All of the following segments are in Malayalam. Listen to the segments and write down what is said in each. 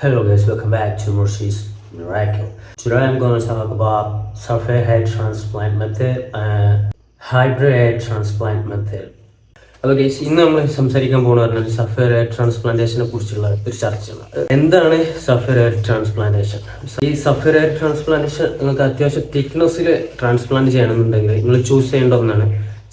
Hello guys, welcome back to Mercy's Miracle. Today I'm going to talk about surface head transplant method and hybrid head transplant method. അപ്പോൾ ഗൈസ് ഇന്ന് നമ്മൾ സംസാരിക്കാൻ പോകുന്ന പറഞ്ഞാൽ സഫയർ ഹെയർ ട്രാൻസ്പ്ലാന്റേഷനെ കുറിച്ചുള്ള ഒരു ചർച്ചയാണ് എന്താണ് സഫയർ ഹെയർ ട്രാൻസ്പ്ലാന്റേഷൻ ഈ സഫയർ ഹെയർ ട്രാൻസ്പ്ലാന്റേഷൻ നിങ്ങൾക്ക് അത്യാവശ്യം തിക്നെസ്സിൽ ട്രാൻസ്പ്ലാന്റ് ചെയ്യണമെന്നുണ്ടെങ്കിൽ നിങ്ങൾ ചൂസ് ചെയ്യേണ്ട ഒന്നാണ്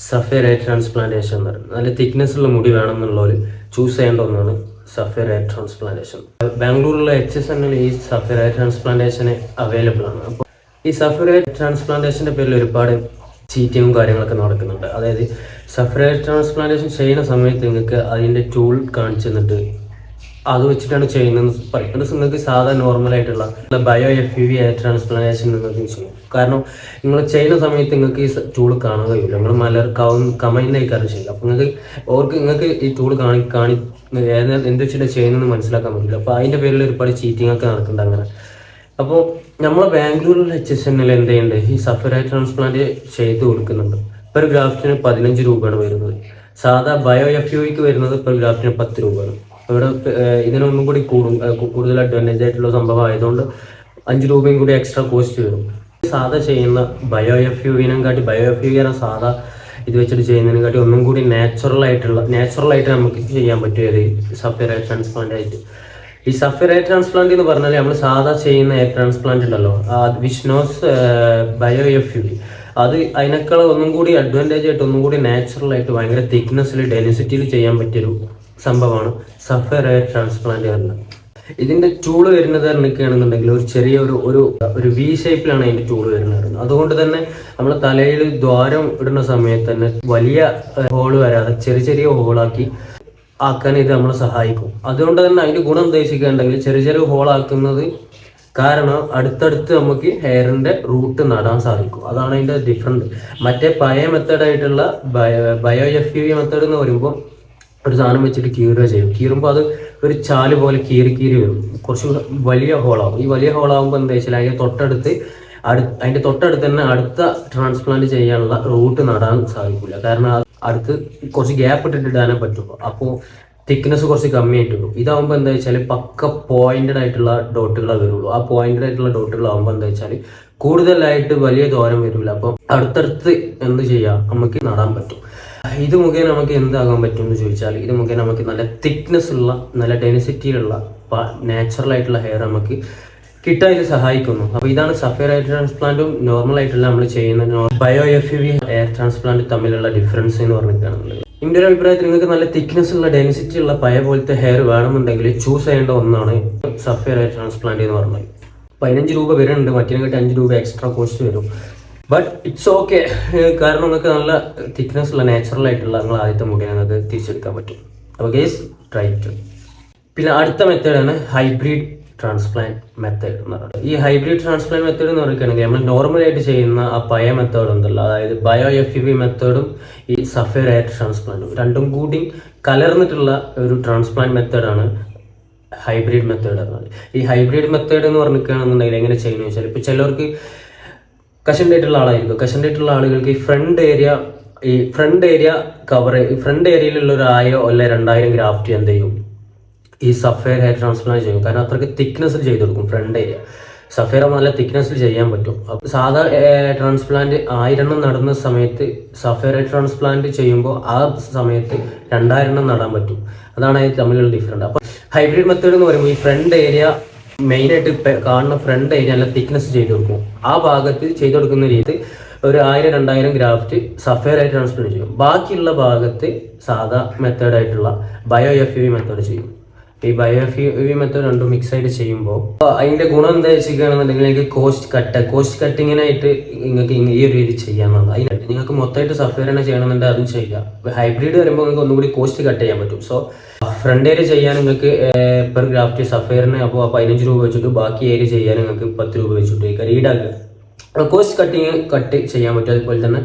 സഫയർ ഹെയർ ട്രാൻസ്പ്ലാന്റേഷൻ എന്ന് പറയുന്നത് നല്ല തിക്നെസ്സുള്ള മുടി വേണമെന്നുള്ളവർ ചൂസ് ചെയ്യേണ്ട ഒന്നാണ് സഫയർ ട്രാൻസ്പ്ലാന്റേഷൻ. ബാംഗ്ലൂരിലെ എച്ച് എസ് എന്നിൽ ഈ സഫയർ ട്രാൻസ്പ്ലാന്റേഷന് അവൈലബിൾ ആണ്. അപ്പോൾ ഈ സഫയർ ട്രാൻസ്പ്ലാന്റേഷന്റെ പേരിൽ ഒരുപാട് ചീറ്റിങ്ങും കാര്യങ്ങളൊക്കെ നടക്കുന്നുണ്ട്. അതായത് സഫയർ ട്രാൻസ്പ്ലാന്റേഷൻ ചെയ്യുന്ന സമയത്ത് നിങ്ങൾക്ക് അതിന്റെ ടൂൾ കാണിച്ചു തന്നിട്ട് അത് വെച്ചിട്ടാണ് ചെയ്യുന്നത് പറയുന്നത്. നിങ്ങൾക്ക് സാധാ നോർമൽ ആയിട്ടുള്ള bio F U V transplantation നിങ്ങൾക്ക് ചെയ്യും കാരണം നിങ്ങൾ ചെയ്യുന്ന സമയത്ത് നിങ്ങൾക്ക് ഈ ടൂൾ കാണാൻ കഴിയില്ല നിങ്ങൾ മലർക്കാവും കമൈൻഡായിക്കാരും ചെയ്യില്ല അപ്പോൾ നിങ്ങൾക്ക് ഓർക്ക് നിങ്ങൾക്ക് ഈ ടൂൾ കാണി കാണി എന്ത് വെച്ചിട്ട് ചെയ്യുന്നതെന്ന് മനസ്സിലാക്കാൻ പറ്റില്ല അപ്പോൾ അതിന്റെ പേരിൽ ഒരുപാട് ചീറ്റിംഗ് ഒക്കെ നടക്കുന്നുണ്ട് അങ്ങനെ. അപ്പോൾ നമ്മൾ ബാംഗ്ലൂരിൽ എച്ച് എസ് എന്നിൽ എന്ത് ചെയ്യുന്നുണ്ട്? ഈ സഫറൈ ട്രാൻസ്പ്ലാന്റ് ചെയ്ത് കൊടുക്കുന്നുണ്ട്. പെർ ഗ്രാഫ്റ്റിന് പതിനഞ്ച് രൂപയാണ് വരുന്നത്. സാധാ ബയോ എഫ് യുക്ക് വരുന്നത് പെർ ഗ്രാഫ്റ്റിന് പത്ത് രൂപയാണ്. ഇവിടെ ഇതിനൊന്നും കൂടി കൂടും കൂടുതൽ അഡ്വാന്റേജ് ആയിട്ടുള്ള സംഭവം ആയതുകൊണ്ട് അഞ്ച് രൂപയും കൂടി എക്സ്ട്രാ കോസ്റ്റ് വരും. സാധാ ചെയ്യുന്ന ബയോ എഫ് യുവിനും കാട്ടി ബയോ എഫ് യു സാധാ ഇത് വെച്ചിട്ട് ചെയ്യുന്നതിനെ കാട്ടി ഒന്നും കൂടി നാച്ചുറൽ ആയിട്ടുള്ള നാച്ചുറൽ ആയിട്ട് നമുക്ക് ചെയ്യാൻ പറ്റിയത് സഫയർ ട്രാൻസ്പ്ലാന്റ് ആയിട്ട്. ഈ സഫയർ ഹെയർ ട്രാൻസ്പ്ലാന്റ് എന്ന് പറഞ്ഞാൽ നമ്മൾ സാധാ ചെയ്യുന്ന എയർ ട്രാൻസ്പ്ലാന്റ് ഉണ്ടല്ലോ വിഷ്ണോസ് ബയോ എഫ് യു അത് അതിനേക്കാൾ ഒന്നും കൂടി അഡ്വാന്റേജ് ആയിട്ട് ഒന്നും കൂടി നാച്ചുറൽ ആയിട്ട് ഭയങ്കര തിക്നെസ്സിൽ ഡെൻസിറ്റിയിൽ ചെയ്യാൻ പറ്റിയൊരു സംഭവമാണ്. സഫയർ എയർ ട്രാൻസ്പ്ലാന്റ് വരുന്നത് ഇതിന്റെ ടൂൾ വരുന്നത് പറഞ്ഞിരിക്കുകയാണെന്നുണ്ടെങ്കിൽ ഒരു ചെറിയ ഒരു ഒരു ഒരു വി ഷേപ്പിലാണ് അതിന്റെ ടൂൾ വരുന്നത്. അതുകൊണ്ട് തന്നെ നമ്മൾ തലയിൽ ദ്വാരം ഇടുന്ന സമയത്ത് തന്നെ വലിയ ഹോൾ വരാതെ ചെറിയ ചെറിയ ഹോളാക്കി ആക്കാൻ ഇത് നമ്മളെ സഹായിക്കും. അതുകൊണ്ട് തന്നെ അതിന്റെ ഗുണം ഉദ്ദേശിക്കുകയാണെങ്കിൽ ചെറിയ ചെറിയ ഹോളാക്കുന്നത് കാരണം അടുത്തടുത്ത് നമുക്ക് ഹെയറിന്റെ റൂട്ട് നടാൻ സാധിക്കും. അതാണ് അതിന്റെ ഡിഫറന്റ് മറ്റേ പഴയ മെത്തേഡായിട്ടുള്ള ബയോ എഫ് യു മെത്തേഡ് എന്ന് പറയുമ്പോൾ ഒരു സാധനം വെച്ചിട്ട് കീറുക ചെയ്യും. കീറുമ്പോൾ അത് ഒരു ചാൽ പോലെ കീറി കീറി വരും. കുറച്ച് വലിയ ഹോളാവും ഈ വലിയ ഹോളാകുമ്പോൾ എന്താ വെച്ചാൽ അതിന്റെ തൊട്ടടുത്ത് അടു അതിന്റെ തൊട്ടടുത്ത് തന്നെ അടുത്ത ട്രാൻസ്പ്ലാന്റ് ചെയ്യാനുള്ള റൂട്ട് നടാൻ സാധിക്കില്ല കാരണം അടുത്ത് കുറച്ച് ഗ്യാപ്പ് ഇട്ടിട്ട് ഇടാനേ പറ്റുള്ളൂ. അപ്പോൾ തിക്നെസ് കുറച്ച് കമ്മിയായിട്ട് വരും. ഇതാവുമ്പോൾ എന്താ വെച്ചാൽ പക്ക പോയിന്റഡ് ആയിട്ടുള്ള ഡോട്ടുകളെ വരുള്ളൂ. ആ പോയിന്റഡ് ആയിട്ടുള്ള ഡോട്ടുകളാവുമ്പോൾ എന്താ വെച്ചാൽ കൂടുതലായിട്ട് വലിയ ദൂരം വരില്ല അപ്പം അടുത്തടുത്ത് എന്ത് ചെയ്യാം? നമുക്ക് നടാൻ പറ്റും. ഇത് മുഖേന നമുക്ക് എന്താകാൻ പറ്റും എന്ന് ചോദിച്ചാൽ ഇത് മുഖേന നമുക്ക് നല്ല തിക്നെസ് ഉള്ള നല്ല ഡെൻസിറ്റിയിലുള്ള നാച്ചുറൽ ആയിട്ടുള്ള ഹെയർ നമുക്ക് കിട്ടാൻ ഇത് സഹായിക്കുന്നു. അപ്പോൾ ഇതാണ് സഫയർ ഹെയർ ട്രാൻസ്പ്ലാന്റും നോർമൽ ആയിട്ടുള്ള നമ്മൾ ചെയ്യുന്ന bio F V hair transplant തമ്മിലുള്ള ഡിഫറൻസ് എന്ന് പറഞ്ഞിട്ടാണുള്ളത്. എന്റെ ഒരു അഭിപ്രായത്തിൽ നിങ്ങൾക്ക് നല്ല തിക്നെസ് ഉള്ള ഡെൻസിറ്റി ഉള്ള പയ പോലത്തെ ഹെയർ വേണമെന്നുണ്ടെങ്കിൽ ചൂസ് ചെയ്യേണ്ട ഒന്നാണ് സഫയർ ഹെയർ ട്രാൻസ്പ്ലാന്റ് എന്ന് പറഞ്ഞത്. പതിനഞ്ച് രൂപ വരുന്നുണ്ട് കിട്ടി അഞ്ച് രൂപ എക്സ്ട്രാ കോസ്റ്റ് വരും. ബട്ട് ഇറ്റ്സ് ഓക്കെ കാരണം നിങ്ങൾക്ക് നല്ല തിക്നെസ് ഉള്ള നാച്ചുറൽ ആയിട്ടുള്ള നിങ്ങൾ ആദ്യത്തെ മുടി നിങ്ങൾക്ക് തിരിച്ചെടുക്കാൻ പറ്റും. അപ്പോൾ ഗേസ് ട്രൈ ടു പിന്നെ അടുത്ത മെത്തേഡാണ് ഹൈബ്രിഡ് ട്രാൻസ്പ്ലാന്റ് മെത്തേഡ് എന്ന് പറയുന്നത്. ഈ ഹൈബ്രിഡ് ട്രാൻസ്പ്ലാന്റ് മെത്തേഡ് എന്ന് പറയുകയാണെങ്കിൽ നമ്മൾ നോർമലായിട്ട് ചെയ്യുന്ന ആ പയ മെത്തേഡ് ഉണ്ടല്ലോ. അതായത് ബയോ എഫ് വി മെത്തേഡും ഈ സഫേർ എയർ ട്രാൻസ്പ്ലാന്റും രണ്ടും കൂടി കലർന്നിട്ടുള്ള ഒരു ട്രാൻസ്പ്ലാന്റ് മെത്തേഡാണ് ഹൈബ്രിഡ് മെത്തേഡ് എന്ന് പറയുന്നത്. ഈ ഹൈബ്രിഡ് മെത്തേഡ് എന്ന് പറഞ്ഞിരിക്കുകയാണെന്നുണ്ടെങ്കിൽ എങ്ങനെ ചെയ്യുന്നത് വെച്ചാൽ ഇപ്പോൾ ചിലർക്ക് കഷന്റെ ആയിട്ടുള്ള ആളായിരിക്കും. കഷന്റെ ആയിട്ടുള്ള ആളുകൾക്ക് ഈ ഫ്രണ്ട് ഏരിയ ഈ ഫ്രണ്ട് ഏരിയ കവർ ഈ ഫ്രണ്ട് ഏരിയയിലുള്ള ഒരു ആയോ അല്ലെ രണ്ടായിരം ഗ്രാഫ്റ്റ് എന്ത് ചെയ്യും? ഈ സഫയർ ഹെയർ ട്രാൻസ്പ്ലാന്റ് ചെയ്യും. കാരണം അത്രയ്ക്ക് തിക്നെസ്സിൽ ചെയ്ത് കൊടുക്കും ഫ്രണ്ട് ഏരിയ സഫയർ നല്ല തിക്നെസ്സിൽ ചെയ്യാൻ പറ്റും. അപ്പോൾ സാധാ ട്രാൻസ്പ്ലാന്റ് ആയിരെണ്ണം നടന്ന സമയത്ത് സഫയർ ഹെയർ ട്രാൻസ്പ്ലാന്റ് ചെയ്യുമ്പോൾ ആ സമയത്ത് രണ്ടായിരെണ്ണം നടാൻ പറ്റും. അതാണ് അതിന് തമ്മിലുള്ള ഡിഫറന്റ് അപ്പോൾ ഹൈബ്രിഡ് മെത്തേഡ് എന്ന് പറയുമ്പോൾ ഈ ഫ്രണ്ട് ഏരിയ മെയിനായിട്ട് കാണുന്ന ഫ്രണ്ട് ഏരിയ നല്ല തിക്നെസ് ചെയ്ത് കൊടുക്കും. ആ ഭാഗത്ത് ചെയ്ത് കൊടുക്കുന്ന രീതി ഒരു ആയിരം രണ്ടായിരം ഗ്രാഫ്റ്റ് സഫയർ ആയിട്ട് ട്രാൻസ്പ്ലാന്റ് ചെയ്യും. ബാക്കിയുള്ള ഭാഗത്ത് സാധാ മെത്തേഡായിട്ടുള്ള ബയോ എഫ് മെത്തേഡ് ചെയ്യും. ഈ ബയോ എഫ് വി മെത്തേഡ് രണ്ടും മിക്സ് ആയിട്ട് ചെയ്യുമ്പോൾ അതിന്റെ ഗുണം എന്താ വെച്ചിരിക്കുകയാണെന്നുണ്ടെങ്കിൽ നിങ്ങൾക്ക് കോസ്റ്റ് കട്ട് കോസ്റ്റ് കട്ടിങ്ങിനായിട്ട് നിങ്ങൾക്ക് ഈ ഒരു രീതി ചെയ്യാമെന്നുള്ളത് അതിനായിട്ട് നിങ്ങൾക്ക് മൊത്തമായിട്ട് സഫയർ തന്നെ ചെയ്യണമെന്നുണ്ടെങ്കിൽ അതും ചെയ്യാം. ഹൈബ്രിഡ് വരുമ്പോൾ നിങ്ങൾക്ക് ഒന്നും കൂടി കോസ്റ്റ് കട്ട് ചെയ്യാൻ പറ്റും. സോ ഫ്രണ്ട് ഏരിയ ചെയ്യാൻ നിങ്ങൾക്ക് പെർ ഗ്രാഫ്റ്റ് സഫയറിന് അപ്പോൾ പതിനഞ്ച് രൂപ വെച്ചിട്ട് ബാക്കി ഏരിയ ചെയ്യാൻ നിങ്ങൾക്ക് പത്ത് രൂപ വെച്ചിട്ട് ഈ റീഡാക്കുക കോസ്റ്റ് കട്ടിങ് കട്ട് ചെയ്യാൻ പറ്റും. അതുപോലെ തന്നെ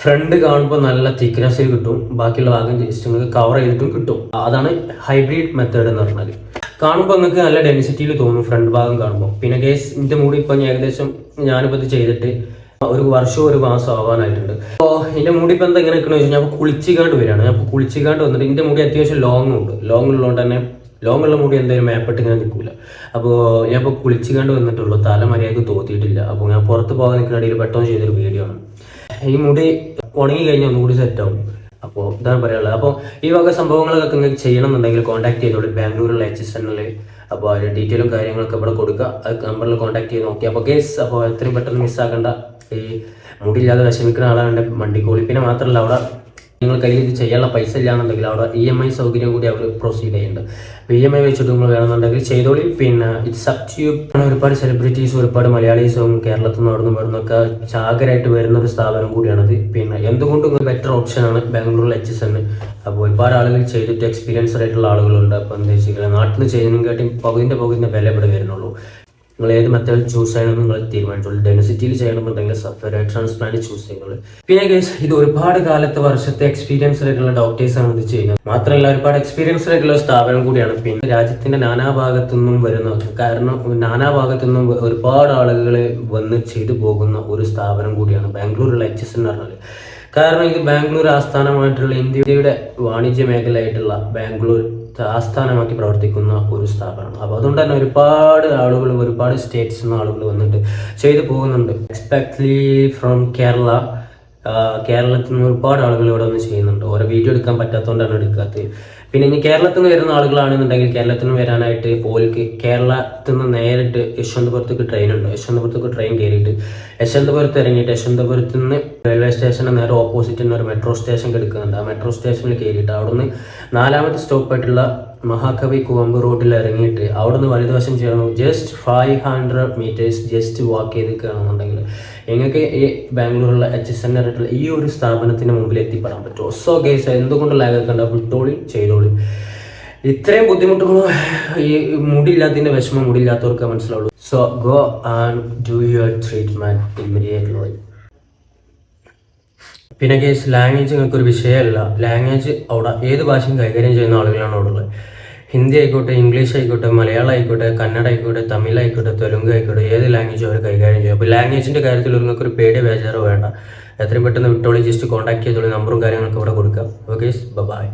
ഫ്രണ്ട് കാണുമ്പോൾ നല്ല തിക്നെസ്സിൽ കിട്ടും. ബാക്കിയുള്ള ഭാഗം ജസ്റ്റ് നിങ്ങൾക്ക് കവർ ചെയ്തിട്ടും കിട്ടും. അതാണ് ഹൈബ്രിഡ് മെത്തേഡ് എന്ന് പറഞ്ഞാൽ കാണുമ്പോൾ നിങ്ങൾക്ക് നല്ല ഡെൻസിറ്റിയിൽ തോന്നും ഫ്രണ്ട് ഭാഗം കാണുമ്പോൾ പിന്നെ കേസ് ഇതിന്റെ മൂടി ഇപ്പം ഏകദേശം ഞാനിപ്പോൾ ഇത് ചെയ്തിട്ട് ഒരു വർഷവും ഒരു മാസം ആവാനായിട്ടുണ്ട്. അപ്പോൾ എന്റെ മുടി ഇപ്പം എന്താ ഇങ്ങനെ നിൽക്കണമെന്ന് വെച്ചാൽ ഞാൻ കുളിച്ചിക്കാണ്ട് വരികയാണ്. ഞാൻ കുളിച്ചിക്കാണ്ട് വന്നിട്ട് എന്റെ മുടി അത്യാവശ്യം ലോങ് ഉണ്ട് ലോങ് ഉള്ളതുകൊണ്ട് തന്നെ ലോങ്ങുള്ള മുടി എന്തായാലും മേപ്പെട്ട് ഇങ്ങനെ നിൽക്കില്ല അപ്പോൾ ഞാൻ ഇപ്പോൾ കുളിച്ച് കണ്ട് വന്നിട്ടുള്ളൂ. തല മര്യാദയ്ക്ക് തോത്തിയിട്ടില്ല. അപ്പോൾ ഞാൻ പുറത്ത് പോകാൻ നിൽക്കുന്ന ഇടയിൽ പെട്ടെന്ന് ചെയ്തൊരു വീഡിയോ ആണ്. ഈ മുടി ഉണങ്ങി കഴിഞ്ഞാൽ ഒന്നുകൂടി സെറ്റ് ആവും. അപ്പോൾ ഇതാണ് പറയാനുള്ളത്. അപ്പോൾ ഈ വക സംഭവങ്ങളൊക്കെ നിങ്ങൾക്ക് ചെയ്യണം എന്നുണ്ടെങ്കിൽ കോൺടാക്ട് ചെയ്തോളൂ ബാംഗ്ലൂരിലെ എച്ച് എസ് എന്നിൽ അപ്പോൾ അതിന്റെ ഡീറ്റെയിലും കാര്യങ്ങളൊക്കെ ഇവിടെ കൊടുക്കുക. അത് നമ്പറിൽ കോൺടാക്ട് ചെയ്ത് നോക്കി അപ്പോൾ കേസ് അപ്പോൾ എത്രയും പെട്ടെന്ന് മിസ്സാക്കേണ്ട ഈ മുടിയില്ലാതെ വിഷമിക്കുന്ന ആളാണ് വണ്ടിക്കോളി പിന്നെ മാത്രമല്ല അവിടെ നിങ്ങൾ കയ്യിൽ ഇത് ചെയ്യാനുള്ള പൈസ ഇല്ലാന്നുണ്ടെങ്കിൽ അവിടെ ഇ എം ഐ സൗകര്യം കൂടി അവർ പ്രൊസീഡ് ചെയ്യുന്നുണ്ട്. ഇ എം ഐ വെച്ചിട്ട് നിങ്ങൾ വേണമെന്നുണ്ടെങ്കിൽ ചെയ്തോളി. പിന്നെ ഇറ്റ്സ് അപ് ടു ഒരുപാട് സെലിബ്രിറ്റീസ് ഒരുപാട് മലയാളീസും കേരളത്തിൽ നിന്ന് അവിടെ നിന്ന് വരുന്നൊക്കെ ചാകരായിട്ട് വരുന്ന ഒരു സ്ഥാപനം കൂടിയാണത്. പിന്നെ എന്തുകൊണ്ടും ബെറ്റർ ഓപ്ഷനാണ് ബാംഗ്ലൂരിൽ എച്ച് എസ് എൻ അപ്പോൾ ഒരുപാട് ആളുകൾ ചെയ്തിട്ട് എക്സ്പീരിയൻസ്ഡ് ആയിട്ടുള്ള ആളുകളുണ്ട്. അപ്പോൾ എന്താ വെച്ചാൽ നാട്ടിൽ നിന്ന് ചെയ്യുന്നതിനെക്കാട്ടി പകുതിന്റെ പകുതിന്റെ വില ഇവിടെ വരുന്നുള്ളൂ. നിങ്ങൾ ഏത് മെത്തേഡ് ചൂസ് ചെയ്യണമെന്ന് നിങ്ങൾ തീരുമാനിച്ചോളൂ. ഡെൻസിറ്റിയിൽ ചെയ്യണമെന്നുണ്ടെങ്കിൽ സഫ്റ്റ്വെയർ ട്രാൻസ്പ്ലാന്റ് ചൂസ് ചെയ്യുന്നത് പിന്നെ കേസ് ഇത് ഒരുപാട് കാലത്തെ വർഷത്തെ എക്സ്പീരിയൻസ് ആയിട്ടുള്ള ഡോക്ടേഴ്സ് ആണ് ഇത് ചെയ്യുന്നത്. മാത്രമല്ല ഒരുപാട് എക്സ്പീരിയൻസ് ആയിട്ടുള്ള ഒരു സ്ഥാപനം കൂടിയാണ്. പിന്നെ രാജ്യത്തിന്റെ നാനാഭാഗത്തു നിന്നും വരുന്ന കാരണം നാനാഭാഗത്തു നിന്നും ഒരുപാട് ആളുകൾ വന്ന് ചെയ്തു പോകുന്ന ഒരു സ്ഥാപനം കൂടിയാണ് ബാംഗ്ലൂരിലുള്ള എച്ച് എസ് എന്ന് പറഞ്ഞാൽ കാരണം ഇത് ബാംഗ്ലൂർ ആസ്ഥാനമായിട്ടുള്ള ഇന്ത്യയുടെ വാണിജ്യ മേഖലയായിട്ടുള്ള ബാംഗ്ലൂർ ആസ്ഥാനമാക്കി പ്രവർത്തിക്കുന്ന ഒരു സ്ഥാപനമാണ് അപ്പോൾ അതുകൊണ്ട് തന്നെ ഒരുപാട് ആളുകൾ ഒരുപാട് സ്റ്റേറ്റ്സ് നിന്ന് ആളുകൾ വന്നിട്ട് ചെയ്തു പോകുന്നുണ്ട്. എക്സ്പെക്ട്ലി ഫ്രം കേരള കേരളത്തിൽ നിന്ന് ഒരുപാട് ആളുകൾ ഇവിടെ വന്ന് ചെയ്യുന്നുണ്ട്. ഓരോ വീഡിയോ എടുക്കാൻ പറ്റാത്തതുകൊണ്ടാണ് എടുക്കാത്തത്. പിന്നെ ഇനി കേരളത്തിൽ നിന്ന് വരുന്ന ആളുകളാണെന്നുണ്ടെങ്കിൽ കേരളത്തിൽ നിന്ന് വരാനായിട്ട് ഓൽക്ക് കേരളത്തിൽ നിന്ന് നേരിട്ട് യശ്വന്തപുരത്തേക്ക് ട്രെയിൻ ഉണ്ട്. യശ്വന്തപുരത്തേക്ക് ട്രെയിൻ കയറിയിട്ട് യശ്വന്തപുരത്ത് ഇറങ്ങിയിട്ട് യശ്വന്തപുരത്ത് നിന്ന് റെയിൽവേ സ്റ്റേഷന് നേരെ ഓപ്പോസിറ്റ് ഒരു മെട്രോ സ്റ്റേഷൻ എടുക്കുന്നുണ്ട്. ആ മെട്രോ സ്റ്റേഷനിൽ കയറിയിട്ട് അവിടുന്ന് നാലാമത്തെ സ്റ്റോപ്പായിട്ടുള്ള മഹാകവി കുവമ്പ് റോഡിൽ ഇറങ്ങിയിട്ട് അവിടുന്ന് വലതുവശം ചേർന്നു. Just five hundred metres just walk ചെയ്ത് കയറണമെന്നുണ്ടെങ്കിൽ നിങ്ങൾക്ക് ഈ ബാംഗ്ലൂരിലുള്ള എച്ച് എസ് എൻ ആയിട്ടുള്ള ഈ ഒരു സ്ഥാപനത്തിന് മുമ്പിൽ എത്തിപ്പെടാൻ പറ്റുമോ? സോ ഗേസ് എന്തുകൊണ്ട് ലാഗൊക്കെ ഉണ്ടാവും വിട്ടോളി ചെയ്തോളി. ഇത്രയും ബുദ്ധിമുട്ടുകളും ഈ മുടിയില്ലാത്തതിന്റെ വിഷമം മുടിയില്ലാത്തവർക്ക് മനസ്സിലാവുള്ളൂ. So go and do your treatment immediately പിന്നെ കേസ് ലാംഗ്വേജ് നിങ്ങൾക്ക് ഒരു വിഷയമല്ല. ലാംഗ്വേജ് അവിടെ ഏത് ഭാഷയും കൈകാര്യം ചെയ്യുന്ന ആളുകളാണ് അവിടെ ഉള്ളത്. ഹിന്ദി ആയിക്കോട്ടെ ഇംഗ്ലീഷ് ആയിക്കോട്ടെ മലയാളം ആയിക്കോട്ടെ കന്നഡ ആയിക്കോട്ടെ തമിഴ് ആയിക്കോട്ടെ തെലുങ്ക് ആയിക്കോട്ടെ ഏത് ലാംഗ്വേജ് അവർ കൈകാര്യം ചെയ്യും. അപ്പോൾ ലാംഗ്വേജിന്റെ കാര്യത്തിൽ നിങ്ങൾക്ക് ഒരു പേടി ബേജാറോ വേണ്ട. എത്രയും പെട്ടെന്ന് വിട്ടോളി ജസ്റ്റ് കോൺടാക്ട് ചെയ്തോളി നമ്പറും കാര്യങ്ങളൊക്കെ ഇവിടെ കൊടുക്കാം. Okay bye